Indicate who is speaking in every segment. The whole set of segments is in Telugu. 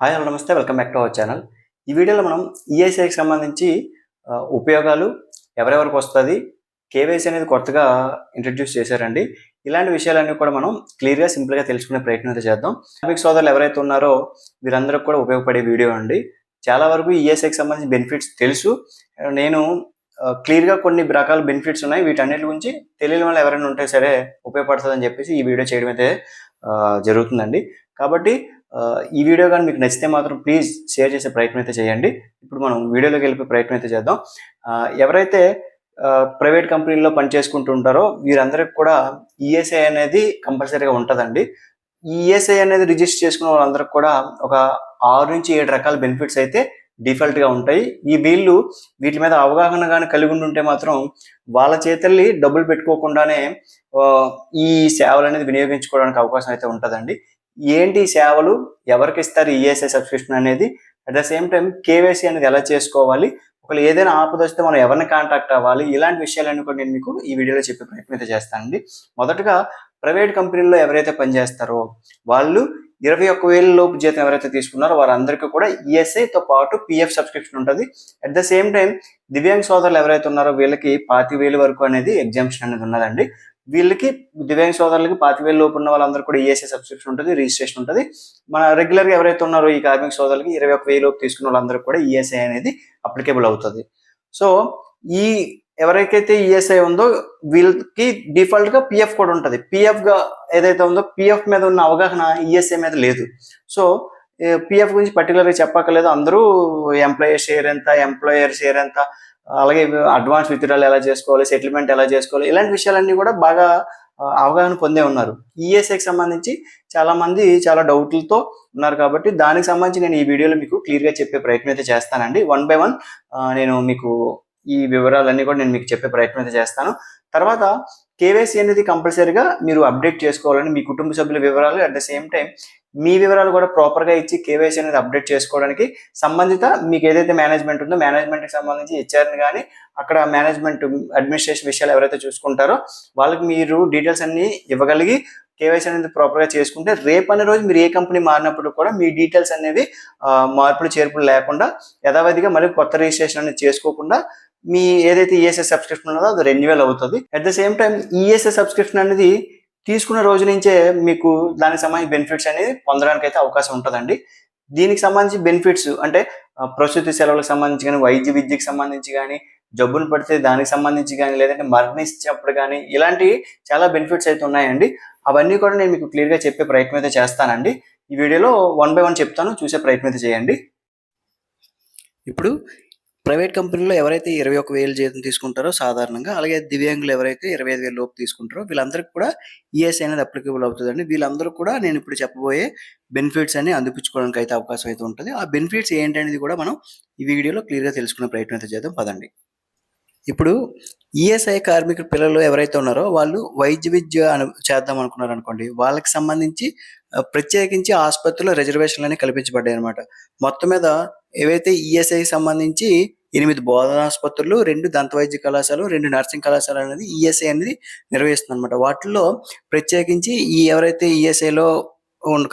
Speaker 1: హాయ్ హలో నమస్తే welcome back to our channel. ఈ వీడియోలో మనం ఈఎస్ఐకి సంబంధించి ఉపయోగాలు ఎవరెవరికి వస్తుంది కేవైసీ అనేది కొత్తగా ఇంట్రడ్యూస్ చేశారండి. ఇలాంటి విషయాలన్నీ కూడా మనం క్లియర్గా సింపుల్గా తెలుసుకునే ప్రయత్నం అయితే చేద్దాం. కార్మిక సోదరులు ఎవరైతే ఉన్నారో వీరందరికి కూడా ఉపయోగపడే వీడియో అండి. చాలా వరకు ఈఎస్ఐకి సంబంధించిన బెనిఫిట్స్ తెలుసు. నేను క్లియర్గా కొన్ని రకాల బెనిఫిట్స్ ఉన్నాయి. వీటన్నిటి గురించి తెలియని వాళ్ళు ఎవరైనా ఉంటే సరే ఉపయోగపడుతుందని చెప్పేసి ఈ వీడియో చేయడం అయితే జరుగుతుందండి. కాబట్టి ఈ వీడియో కానీ మీకు నచ్చితే మాత్రం ప్లీజ్ షేర్ చేసే ప్రయత్నం అయితే చేయండి. ఇప్పుడు మనం వీడియోలోకి వెళ్ళిపోయే ప్రయత్నం అయితే చేద్దాం. ఎవరైతే ప్రైవేట్ కంపెనీల్లో పనిచేసుకుంటూ ఉంటారో వీరందరికి కూడా ఈఎస్ఐ అనేది కంపల్సరీగా ఉంటుందండి. ఈఎస్ఐ అనేది రిజిస్టర్ చేసుకున్న వాళ్ళందరికి కూడా ఒక ఆరు నుంచి ఏడు రకాల బెనిఫిట్స్ అయితే డిఫాల్ట్గా ఉంటాయి. ఈ వీళ్ళు వీటి మీద అవగాహన కానీ కలిగి ఉండి ఉంటే మాత్రం వాళ్ళ చేతుల్ని డబ్బులు పెట్టుకోకుండానే ఈ సేవలు అనేది వినియోగించుకోవడానికి అవకాశం అయితే ఉంటుందండి. ఏంటి సేవలు? ఎవరికి ఇస్తారు ఈఎస్ఐ సబ్స్క్రిప్షన్ అనేది? At the same time KYC అనేది ఎలా చేసుకోవాలి? ఒకవేళ ఏదైనా ఆపద వస్తే మనం ఎవరిని కాంటాక్ట్ అవ్వాలి? ఇలాంటి విషయాలన్నీ కూడా నేను మీకు ఈ వీడియోలో చెప్పే ప్రయత్నం అయితే చేస్తానండి. మొదటగా ప్రైవేట్ కంపెనీల్లో ఎవరైతే పనిచేస్తారో వాళ్ళు ఇరవై ఒక్క వేల లోపు జీతం ఎవరైతే తీసుకున్నారో వారందరికీ కూడా ఈఎస్ఐతో పాటు పిఎఫ్ సబ్స్క్రిప్షన్ ఉంటుంది. At the same time divyang సోదరులు ఎవరైతే ఉన్నారో వీళ్ళకి పాతి వేలు వరకు అనేది ఎగ్జామ్షన్ అనేది ఉన్నదండి. వీళ్ళకి దివ్యాంగ్ సోదరులకి పాతివేల లోపు ఉన్న వాళ్ళందరూ కూడా ఈఎస్ఐ సబ్స్క్రిప్షన్ ఉంటుంది రిజిస్ట్రేషన్ ఉంటుంది. మన రెగ్యులర్గా ఎవరైతే ఉన్నారో ఈ కార్మిక సోదరులకి ఇరవై ఒక వెయ్యి లోపు తీసుకున్న వాళ్ళందరూ కూడా ఈఎస్ఐ అనేది అప్లికేబుల్ అవుతుంది. సో ఈ ఎవరికైతే ఈఎస్ఐ ఉందో వీళ్ళకి డిఫాల్ట్గా పిఎఫ్ కూడా ఉంటుంది. పిఎఫ్గా ఏదైతే ఉందో పిఎఫ్ మీద ఉన్న అవగాహన ఈఎస్ఐ మీద లేదు. సో పిఎఫ్ గురించి పర్టికులర్గా చెప్పక్కర్లేదు. అందరూ ఎంప్లాయర్ షేర్ ఎంత ఎంప్లాయర్ షేర్ ఎంత అలాగే అడ్వాన్స్ విత్డ్రాలు ఎలా చేసుకోవాలి సెటిల్మెంట్ ఎలా చేసుకోవాలి ఇలాంటి విషయాలన్నీ కూడా బాగా అవగాహన పొందే ఉన్నారు. ఈఎస్ఐకి సంబంధించి చాలా మంది చాలా డౌట్లతో ఉన్నారు కాబట్టి దానికి సంబంధించి నేను ఈ వీడియోలో మీకు క్లియర్గా చెప్పే ప్రయత్నం అయితే చేస్తానండి. వన్ బై వన్ నేను మీకు ఈ వివరాలన్నీ కూడా నేను మీకు చెప్పే ప్రయత్నం అయితే చేస్తాను. తర్వాత కేవైసీ అనేది కంపల్సరీగా మీరు అప్డేట్ చేసుకోవాలని మీ కుటుంబ సభ్యుల వివరాలు అట్ ద సేమ్ టైం మీ వివరాలు కూడా ప్రాపర్గా ఇచ్చి కేవైసీ అనేది అప్డేట్ చేసుకోవడానికి సంబంధిత మీకు ఏదైతే మేనేజ్మెంట్ ఉందో మేనేజ్మెంట్కి సంబంధించి హెచ్ఆర్ని కానీ అక్కడ మేనేజ్మెంట్ అడ్మినిస్ట్రేషన్ విషయాలు ఎవరైతే చూసుకుంటారో వాళ్ళకి మీరు డీటెయిల్స్ అన్ని ఇవ్వగలిగి కేవైసీ అనేది ప్రాపర్గా చేసుకుంటే రేపు అనే రోజు మీరు ఏ కంపెనీ మారినప్పుడు కూడా మీ డీటెయిల్స్ అనేవి మార్పులు చేర్పులు లేకుండా యథావిధిగా మళ్ళీ కొత్త రిజిస్ట్రేషన్ అనేది చేసుకోకుండా మీ ఏదైతే ఈఎస్ఎస్ సబ్స్క్రిప్షన్ ఉన్నదో అది రెన్యువల్ అవుతుంది. At the same time ESS subscription అనేది తీసుకున్న రోజు నుంచే మీకు దానికి సంబంధించి బెనిఫిట్స్ అనేది పొందడానికి అయితే అవకాశం ఉంటుందండి. దీనికి సంబంధించి బెనిఫిట్స్ అంటే ప్రసూతి సెలవులకు సంబంధించి కానీ వైద్య విద్యకు సంబంధించి కానీ జబ్బును పడితే దానికి సంబంధించి కానీ లేదంటే మరణించినప్పుడు కానీ ఇలాంటివి చాలా బెనిఫిట్స్ అయితే ఉన్నాయండి. అవన్నీ కూడా నేను మీకు క్లియర్గా చెప్పే ప్రయత్నం అయితే చేస్తానండి. ఈ వీడియోలో వన్ బై వన్ చెప్తాను. చూసే ప్రయత్నం అయితే చేయండి. ఇప్పుడు ప్రైవేట్ కంపెనీలో ఎవరైతే ఇరవై ఒక వేలు జీతం తీసుకుంటారో సాధారణంగా అలాగే దివ్యాంగులు ఎవరైతే ఇరవై ఐదు వేల లోపు తీసుకుంటారో వీళ్ళందరికీ కూడా ఈఎస్ఐ అనేది అప్లికేబుల్ అవుతుందండి. వీళ్ళందరూ కూడా నేను ఇప్పుడు చెప్పబోయే బెనిఫిట్స్ అన్ని అందిపించుకోవడానికి అయితే అవకాశం అయితే ఉంటుంది. ఆ బెనిఫిట్స్ ఏంటనేది కూడా మనం ఈ వీడియోలో క్లియర్గా తెలుసుకునే ప్రయత్నం అయితే చేద్దాం. పదండి. ఇప్పుడు ఈఎస్ఐ కార్మికుల పిల్లలు ఎవరైతే ఉన్నారో వాళ్ళు వైద్య విద్య అను చేద్దాం అనుకున్నారు అనుకోండి వాళ్ళకి సంబంధించి ప్రత్యేకించి ఆసుపత్రిలో రిజర్వేషన్లు అనేవి కల్పించబడ్డాయి అనమాట మొత్తం మీద ఏవైతే ఈఎస్ఐకి సంబంధించి ఎనిమిది బోధనా ఆసుపత్రులు రెండు దంత వైద్య కళాశాలలు రెండు నర్సింగ్ కళాశాల అనేది ఈఎస్ఐ అనేది నిర్వహిస్తుంది అనమాట వాటిల్లో ప్రత్యేకించి ఈ ఎవరైతే ఈఎస్ఐలో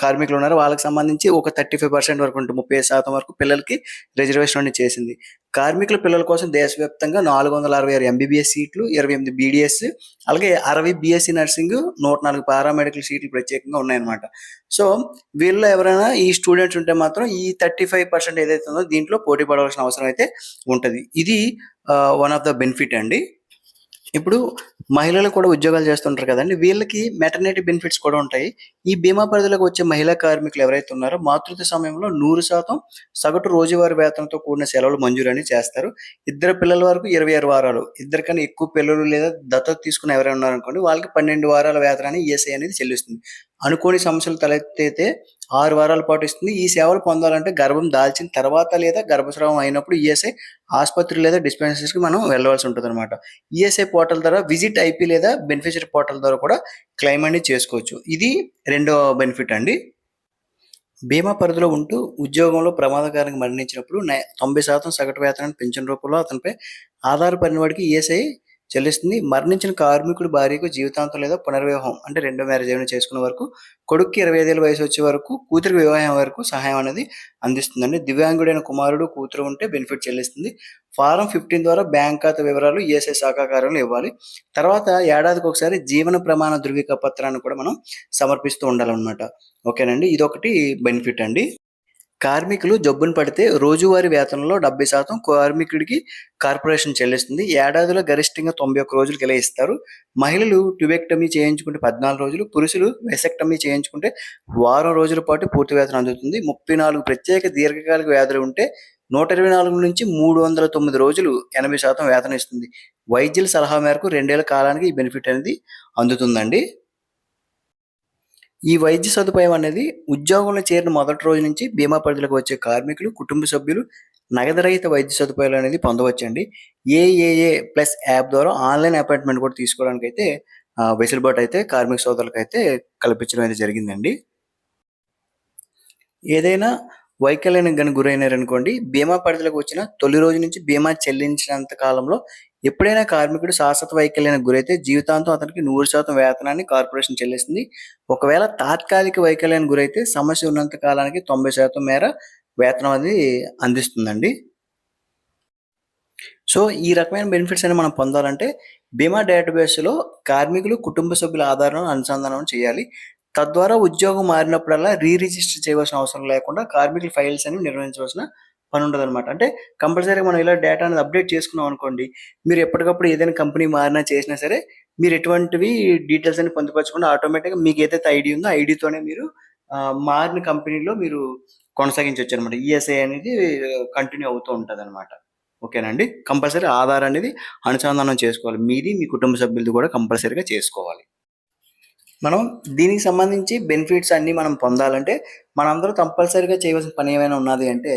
Speaker 1: కార్మికులు ఉన్నారు వాళ్ళకి సంబంధించి ఒక థర్టీ ఫైవ్ పర్సెంట్ వరకు ఉంటుంది. ముప్పై శాతం వరకు పిల్లలకి రిజర్వేషన్ అనేది చేసింది. కార్మికుల పిల్లల కోసం దేశవ్యాప్తంగా నాలుగు వందల అరవై ఆరు ఎంబీబీఎస్ సీట్లు ఇరవై ఎనిమిది బీడీఎస్ అలాగే అరవై బీఎస్సీ నర్సింగ్ నూట నాలుగు పారామెడికల్ సీట్లు ప్రత్యేకంగా ఉన్నాయన్నమాట. సో వీళ్ళు ఎవరైనా ఈ స్టూడెంట్స్ ఉంటే మాత్రం ఈ థర్టీ ఫైవ్ పర్సెంట్ ఏదైతే ఉందో దీంట్లో పోటీ పడవలసిన అవసరం అయితే ఉంటుంది. ఇది వన్ ఆఫ్ ద బెనిఫిట్ అండి. ఇప్పుడు మహిళలు కూడా ఉద్యోగాలు చేస్తుంటారు కదండి. వీళ్ళకి మెటర్నిటీ బెనిఫిట్స్ కూడా ఉంటాయి. ఈ బీమా పరిధిలోకి వచ్చే మహిళా కార్మికులు ఎవరైతే ఉన్నారో మాతృత్వ సమయంలో నూరు శాతం సగటు రోజువారీ వేతనంతో కూడిన సెలవులు మంజూరని చేస్తారు. ఇద్దరు పిల్లల వరకు ఇరవై ఆరు వారాలు. ఇద్దరికన్నా ఎక్కువ పిల్లలు లేదా దత్తత తీసుకుని ఎవరైనా ఉన్నారనుకోండి వాళ్ళకి పన్నెండు వారాల వేతనాన్ని ఈఎస్ఐ అనేది చెల్లిస్తుంది. అనుకోని సమస్యలు తలెత్తితే ఆరు వారాల పాటు ఇస్తుంది. ఈ సేవలు పొందాలంటే గర్భం దాల్చిన తర్వాత లేదా గర్భస్రావం అయినప్పుడు ఈఎస్ఐ ఆసుపత్రి లేదా డిస్పెన్సరీస్కి మనం వెళ్ళవలసి ఉంటుంది అనమాట ఈఎస్ఐ పోర్టల్ ద్వారా విజిట్ ఐపీ లేదా బెనిఫిషరీ పోర్టల్ ద్వారా కూడా క్లెయిమ్ అనేది చేసుకోవచ్చు. ఇది రెండో బెనిఫిట్ అండి. బీమా పరిధిలో ఉంటూ ఉద్యోగంలో ప్రమాదకరంగా మరణించినప్పుడు తొంభై శాతం సగటు వేతనాన్ని పెన్షన్ రూపంలో అతనిపై ఆధారపడిన వాడికి ఈఎస్ఐ చెల్లిస్తుంది. మరణించిన కార్మికుడు భార్యకు జీవితాంతం లేదా పునర్వివాహం అంటే రెండో మ్యారేజ్ ఏమైనా చేసుకున్న వరకు కొడుక్కి ఇరవై ఐదేళ్ళ వయసు వచ్చే వరకు కూతురికి వివాహం వరకు సహాయం అనేది అందిస్తుందండి. దివ్యాంగుడైన కుమారుడు కూతురు ఉంటే బెనిఫిట్ చెల్లిస్తుంది. ఫారం ఫిఫ్టీన్ ద్వారా బ్యాంక్ ఖాతా వివరాలు ఈఎస్ఐ శాఖా కార్యాలయంలో ఇవ్వాలి. తర్వాత ఏడాదికి ఒకసారి జీవన ప్రమాణ ధృవీక పత్రాన్ని కూడా మనం సమర్పిస్తూ ఉండాలన్నమాట. ఓకేనండి. ఇదొకటి బెనిఫిట్ అండి. కార్మికులు జబ్బున పడితే రోజువారీ వేతనంలో డెబ్బై శాతం కార్మికుడికి కార్పొరేషన్ చెల్లిస్తుంది. ఏడాదిలో గరిష్టంగా తొంభై ఒక్క రోజులకి ఇలా ఇస్తారు. మహిళలు ట్యూబెక్టమీ చేయించుకుంటే పద్నాలుగు రోజులు పురుషులు వెసెక్టమీ చేయించుకుంటే వారం రోజుల పాటు పూర్తి వేతనం అందుతుంది. ముప్పై నాలుగు ప్రత్యేక దీర్ఘకాలిక వ్యాధులు ఉంటే నూట ఇరవై నాలుగు నుంచి మూడు వందల తొమ్మిది రోజులు ఎనభై శాతం వేతనం ఇస్తుంది. వైద్యుల సలహా మేరకు రెండేళ్ళ కాలానికి ఈ బెనిఫిట్ అనేది అందుతుందండి. ఈ వైద్య సదుపాయం అనేది ఉద్యోగంలో చేరిన మొదటి రోజు నుంచి బీమా పరిధిలోకి వచ్చే కార్మికులు కుటుంబ సభ్యులు నగదురహిత వైద్య సదుపాయాలు అనేది పొందవచ్చండి. A A A plus app ద్వారా ఆన్లైన్ అపాయింట్మెంట్ కూడా తీసుకోవడానికి అయితే వెసులుబాటు అయితే కార్మిక సోదరులకు అయితే కల్పించడం అయితే జరిగిందండి. ఏదైనా వైకల్యానికి కానీ గురైనారనుకోండి బీమా పరిధిలోకి వచ్చిన తొలి రోజు నుంచి బీమా చెల్లించినంత కాలంలో ఎప్పుడైనా కార్మికుడు శాశ్వత వైకల్యానికి గురైతే జీవితాంతం అతనికి నూరు శాతం వేతనాన్ని కార్పొరేషన్ చెల్లిస్తుంది. ఒకవేళ తాత్కాలిక వైకల్యానికి గురైతే సమస్య ఉన్నంత కాలానికి తొంభై శాతం మేర వేతనం అది అందిస్తుందండి. సో ఈ రకమైన బెనిఫిట్స్ అని మనం పొందాలంటే బీమా డేటాబేస్లో కార్మికులు కుటుంబ సభ్యుల ఆధారాలను అనుసంధానం చేయాలి. తద్వారా ఉద్యోగం మారినప్పుడల్లా రీ రిజిస్టర్ చేయవలసిన అవసరం లేకుండా కార్మికుల ఫైల్స్ అని నిర్వహించవలసిన పని ఉండదు అనమాట అంటే కంపల్సరీగా మనం ఇలా డేటా అనేది అప్డేట్ చేసుకున్నాం అనుకోండి మీరు ఎప్పటికప్పుడు ఏదైనా కంపెనీ మారినా చేసినా సరే మీరు ఎటువంటివి డీటెయిల్స్ అని పొందుపరచకుండా ఆటోమేటిక్గా మీకు ఏదైతే ఐడి ఉందో ఐడితోనే మీరు మారిన కంపెనీలో మీరు కొనసాగించవచ్చు అనమాట ఈఎస్ఐ అనేది కంటిన్యూ అవుతూ ఉంటుంది అనమాట ఓకేనండి కంపల్సరీ ఆధార్ అనేది అనుసంధానం చేసుకోవాలి. మీది మీ కుటుంబ సభ్యులది కూడా కంపల్సరీగా చేసుకోవాలి. మనం దీనికి సంబంధించి బెనిఫిట్స్ అన్నీ మనం పొందాలంటే మనందరూ కంపల్సరీగా చేయవలసిన పని ఏమైనా ఉన్నది అంటే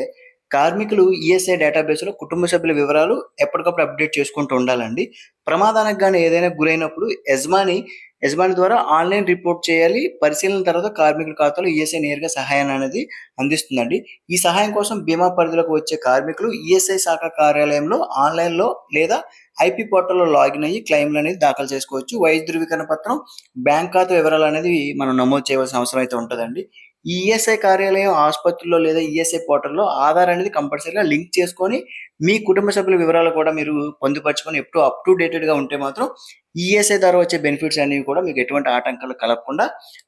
Speaker 1: కార్మికులు ఈఎస్ఐ డేటాబేస్లో కుటుంబ సభ్యుల వివరాలు ఎప్పటికప్పుడు అప్డేట్ చేసుకుంటూ ఉండాలండి. ప్రమాదానికి కానీ ఏదైనా గురైనప్పుడు యజమాని యజమాని ద్వారా ఆన్లైన్ రిపోర్ట్ చేయాలి. పరిశీలన తర్వాత కార్మికుల ఖాతాలో ఈఎస్ఐ నేరుగా సహాయాన్ని అనేది అందిస్తుందండి. ఈ సహాయం కోసం బీమా పరిధిలోకి వచ్చే కార్మికులు ఈఎస్ఐ శాఖ కార్యాలయంలో ఆన్లైన్లో లేదా ఐపీ పోర్టల్లో లాగిన్ అయ్యి క్లెయిమ్లు అనేది దాఖలు చేసుకోవచ్చు. వైద్య ధృవీకరణ పత్రం బ్యాంక్ ఖాతా వివరాలు అనేది మనం నమోదు చేయవలసిన అవసరం అయితే ఉంటుందండి. ఈ ఈఎస్ఐ కార్యాలయం ఆసుపత్రిలో లేదా ఈఎస్ఐ పోర్టల్లో ఆధార్ అనేది కంపల్సరీగా లింక్ చేసుకొని మీ కుటుంబ సభ్యుల వివరాలు కూడా మీరు పొందుపరచుకొని ఎప్పుడు అప్ టు డేటెడ్గా ఉంటే మాత్రం ఈఎస్ఐ ద్వారా వచ్చే బెనిఫిట్స్ అనేవి కూడా మీకు ఎటువంటి ఆటంకాలు కలగకుండా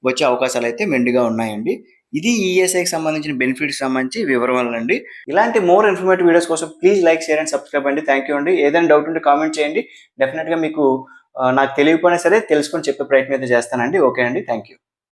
Speaker 1: వచ్చే అవకాశాలు అయితే మెండుగా ఉన్నాయండి. ఇది ఈఎస్ఐకి సంబంధించిన బెనిఫిట్స్ సంబంధించి వివరాలు అండి. ఇలాంటి మోర్ ఇన్ఫర్మేటివ్ వీడియోస్ కోసం please like share and subscribe అండి. థ్యాంక్ యూ అండి. ఏదైనా డౌట్ ఉంటే కామెంట్ చేయండి. డెఫినెట్గా మీకు నాకు తెలియకపోయినా సరే తెలుసుకొని చెప్పే ప్రయత్నం అయితే చేస్తానండి. ఓకే అండి. Thank you